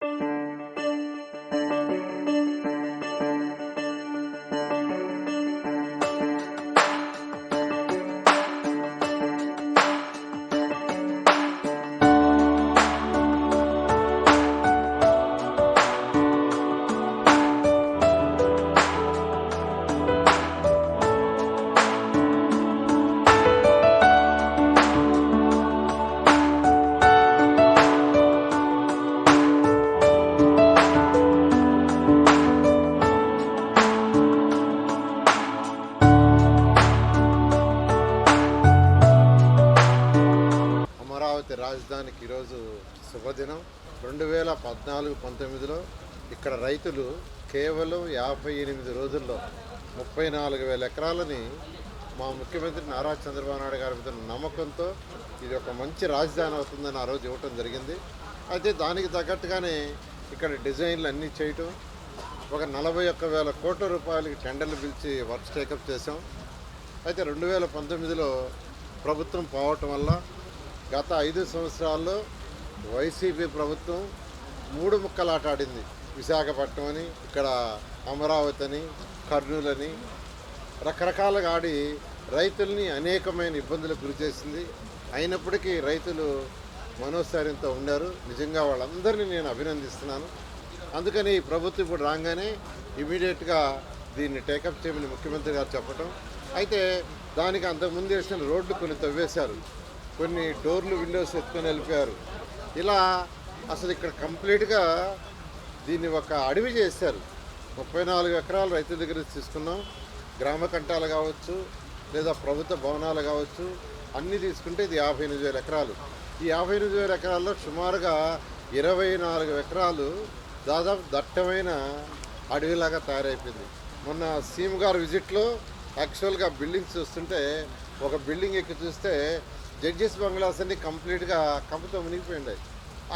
అమరావతి రాజధానికి ఈరోజు శుభదినం. రెండు వేల పద్నాలుగు పంతొమ్మిదిలో ఇక్కడ రైతులు కేవలం యాభై ఎనిమిది రోజుల్లో ముప్పై నాలుగు వేల ఎకరాలని మా ముఖ్యమంత్రి నారా చంద్రబాబు నాయుడు గారి మీద నమ్మకంతో ఇది ఒక మంచి రాజధాని అవుతుందని ఆ రోజు ఇవ్వటం జరిగింది. అయితే దానికి తగ్గట్టుగానే ఇక్కడ డిజైన్లు అన్నీ చేయటం ఒక నలభై ఒక్క వేల కోట్ల రూపాయలకి టెండర్లు పిలిచి వర్క్స్ టేకప్ చేసాం అయితే రెండు వేల పంతొమ్మిదిలో ప్రభుత్వం పోవటం వల్ల గత ఐదు సంవత్సరాల్లో వైసీపీ ప్రభుత్వం మూడు ముక్కలాట ఆడింది. విశాఖపట్నం అని ఇక్కడ అమరావతి అని కర్నూలు అని. రకరకాలుగా ఆడి రైతుల్ని అనేకమైన ఇబ్బందులకు గురి చేసింది. అయినప్పటికీ రైతులు మనోస్థైర్యంతో ఉన్నారు నిజంగా వాళ్ళందరినీ నేను అభినందిస్తున్నాను. అందుకని ఈ ప్రభుత్వం ఇప్పుడు రాగానే ఇమీడియట్గా దీన్ని టేకప్ చేయమని ముఖ్యమంత్రి గారు చెప్పటం. అయితే దానికి అంతకుముందు వేసిన రోడ్లు కొన్ని తవ్వేశారు. కొన్ని డోర్లు విండోస్ ఎత్తుకొని వెళ్ళిపోయారు. ఇలా అసలు ఇక్కడ కంప్లీట్గా దీన్ని ఒక అడవి చేశారు. ముప్పై నాలుగు ఎకరాలు రైతుల దగ్గర తీసుకున్నాం. గ్రామ కంటాలు కావచ్చు లేదా ప్రభుత్వ భవనాలు కావచ్చు అన్నీ తీసుకుంటే ఇది యాభై ఎనిమిది వేల ఎకరాలు. ఈ యాభై ఎనిమిది వేల ఎకరాల్లో సుమారుగా ఇరవై నాలుగు ఎకరాలు దాదాపు దట్టమైన అడవిలాగా తయారైపోయింది. మొన్న సీఎం గారు విజిట్లో యాక్చువల్గా బిల్డింగ్స్ చూస్తుంటే ఒక బిల్డింగ్ ఎక్కి చూస్తే జడ్జెస్ బంగ్లాస్ అన్ని కంప్లీట్గా కంపతో మునిగిపోయింది.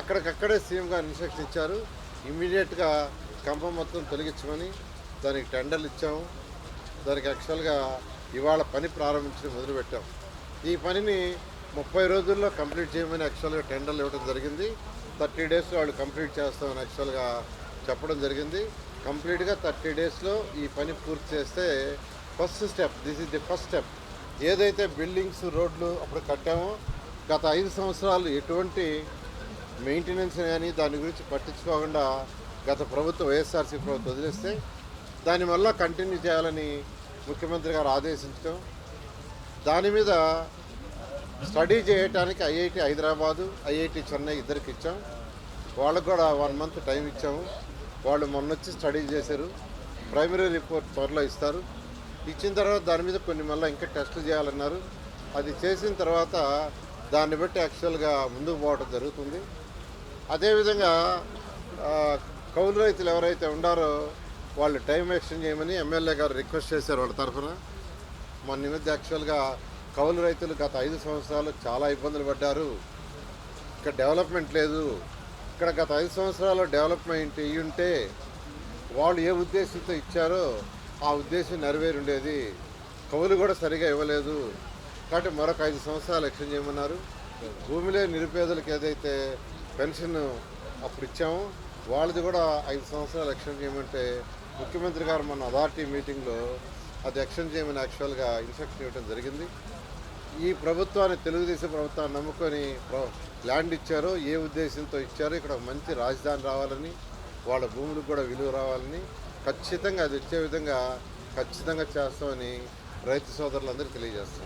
అక్కడికక్కడే సీఎం గారు ఇన్స్ట్రక్షన్ ఇచ్చారు. ఇమీడియట్గా కంప మొత్తం తొలగించమని దానికి టెండర్లు ఇచ్చాము. దానికి యాక్చువల్గా ఇవాళ పని ప్రారంభించడం మొదలుపెట్టాం. ఈ పనిని ముప్పై రోజుల్లో కంప్లీట్ చేయమని యాక్చువల్గా టెండర్లు ఇవ్వడం జరిగింది. థర్టీ డేస్లో వాళ్ళు కంప్లీట్ చేస్తామని యాక్చువల్గా చెప్పడం జరిగింది. కంప్లీట్గా థర్టీ డేస్లో ఈ పని పూర్తి చేస్తే first step this is the first step. ఏదైతే బిల్డింగ్స్ రోడ్లు అప్పుడు కట్టామో గత ఐదు సంవత్సరాలు ఎటువంటి మెయింటెనెన్స్ కానీ దాని గురించి పట్టించుకోకుండా గత ప్రభుత్వం వైఎస్ఆర్సీ ప్రభుత్వం వదిలేస్తే దాని వల్ల కంటిన్యూ చేయాలని ముఖ్యమంత్రి గారు ఆదేశించడం దాని మీద స్టడీ చేయడానికి ఐఐటి హైదరాబాదు ఐఐటి చెన్నై ఇద్దరికి ఇచ్చాం. వాళ్ళకు కూడా వన్ మంత్ టైం ఇచ్చాము. వాళ్ళు మొన్న వచ్చి స్టడీ చేశారు. ప్రైమరీ రిపోర్ట్ త్వరలో ఇస్తారు. ఇచ్చిన తర్వాత దాని మీద కొన్ని మళ్ళీ ఇంకా టెస్టులు చేయాలన్నారు. అది చేసిన తర్వాత దాన్ని బట్టి యాక్చువల్గా ముందుకు పోవడం జరుగుతుంది. అదేవిధంగా కౌలు రైతులు ఎవరైతే ఉండారో వాళ్ళు టైం ఎక్స్టెండ్ చేయమని ఎమ్మెల్యే గారు రిక్వెస్ట్ చేశారు వాళ్ళ తరఫున. మొన్న మధ్య యాక్చువల్గా కౌలు రైతులు గత ఐదు సంవత్సరాలు చాలా ఇబ్బందులు పడ్డారు. ఇక్కడ డెవలప్మెంట్ లేదు. ఇక్కడ గత ఐదు సంవత్సరాలు డెవలప్మెంట్ ఇవి ఉంటే వాళ్ళు ఏ ఉద్దేశంతో ఇచ్చారో ఆ ఉద్దేశం నెరవేరి ఉండేది కవులు కూడా సరిగా ఇవ్వలేదు. కాబట్టి మరొక ఐదు సంవత్సరాలు ఎక్స్టెండ్ చేయమన్నారు. భూమిలో నిరుపేదలకు ఏదైతే పెన్షన్ అప్పుడు ఇచ్చామో వాళ్ళది కూడా ఐదు సంవత్సరాలు ఎక్స్టెండ్ చేయమంటే ముఖ్యమంత్రి గారు మన అథారిటీ మీటింగ్లో అది ఎక్స్టెండ్ చేయమని యాక్చువల్గా ఇన్స్ట్రక్షన్ ఇవ్వడం జరిగింది. ఈ ప్రభుత్వాన్ని తెలుగుదేశం ప్రభుత్వాన్ని నమ్ముకొని ల్యాండ్ ఇచ్చారో ఏ ఉద్దేశంతో ఇచ్చారో ఇక్కడ మంచి రాజధాని రావాలని వాళ్ళ భూములకు కూడా విలువ రావాలని ఖచ్చితంగా అది వచ్చే విధంగా ఖచ్చితంగా చేస్తామని రైతు సోదరులందరూ తెలియజేస్తాం